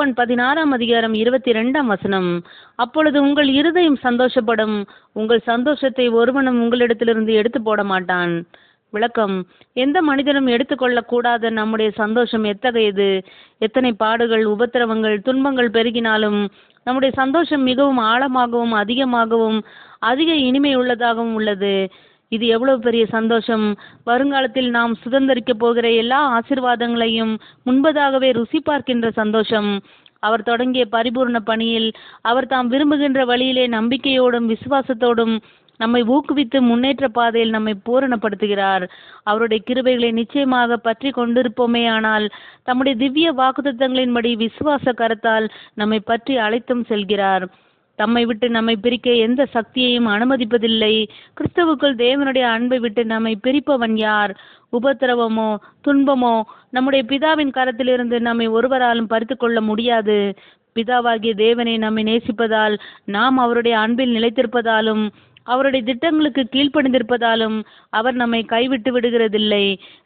யோவான் பதினாறாம் அதிகாரம் இருபத்தி ரெண்டாம் வசனம். அப்பொழுது உங்கள் இருதயம் சந்தோஷப்படும் உங்கள் சந்தோஷத்தை ஒருவனும் உங்களிடத்திலிருந்து எடுத்து போட மாட்டான். விளக்கம் எந்த மனிதனும் எடுத்துக்கொள்ளக் கூடாத நம்முடைய சந்தோஷம் எத்தகையது? எத்தனை பாடுகள் உபத்திரவங்கள் துன்பங்கள் பெருகினாலும் நம்முடைய சந்தோஷம் மிகவும் ஆழமாகவும் அதிகமாகவும் அதிக இனிமை உள்ளதாகவும் உள்ளது. இது எவ்வளவு பெரிய சந்தோஷம். வருங்காலத்தில் நாம் சுதந்தரிக்கப் போகிற எல்லா ஆசிர்வாதங்களையும் முன்பதாகவே ருசி பார்க்கின்ற சந்தோஷம். அவர் தொடங்கிய பரிபூர்ண பணியில் அவர் தாம் விரும்புகின்ற வழியிலே நம்பிக்கையோடும் விசுவாசத்தோடும் நம்மை ஊக்குவித்து முன்னேற்ற பாதையில் நம்மை பூரணப்படுத்துகிறார். அவருடைய கிருபைகளை நிச்சயமாக பற்றி கொண்டிருப்போமே ஆனால் தம்முடைய திவ்ய வாக்குத்தத்தங்களின்படி விசுவாச கரத்தால் நம்மை பற்றி அழைத்தும் செல்கிறார். தம்மை விட்டு நம்மை பிரிக்க எந்த சக்தியையும் அனுமதிப்பதில்லை. கிறிஸ்துவுக்குள் தேவனுடைய அன்பை விட்டு நம்மை பிரிப்பவன் யார்? உபத்திரவமோ துன்பமோ? நம்முடைய பிதாவின் கரத்திலிருந்து நம்மை ஒருவராலும் பறித்து கொள்ள முடியாது. பிதாவாகிய தேவனை நம்மை நேசிப்பதால் நாம் அவருடைய அன்பில் நிலைத்திருப்பதாலும் அவருடைய திட்டங்களுக்கு கீழ்ப்பணிந்திருப்பதாலும் அவர் நம்மை கைவிட்டு விடுகிறதில்லை.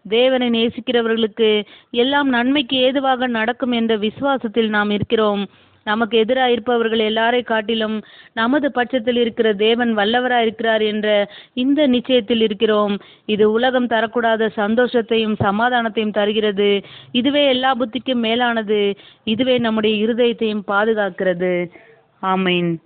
தேவனை நேசிக்கிறவர்களுக்கு எல்லாம் நன்மைக்கு ஏதுவாக நடக்கும் என்ற விசுவாசத்தில் நாம் இருக்கிறோம். நமக்கு எதிராக இருப்பவர்கள் எல்லாரை காட்டிலும் நமது பட்சத்தில் இருக்கிற தேவன் வல்லவராய் இருக்கிறார் என்ற இந்த நிச்சயத்தில் இருக்கிறோம். இது உலகம் தரக்கூடாத சந்தோஷத்தையும் சமாதானத்தையும் தருகிறது. இதுவே எல்லா புத்திக்கும் மேலானது. இதுவே நம்முடைய இருதயத்தையும் பாதுகாக்கிறது. ஆமீன்.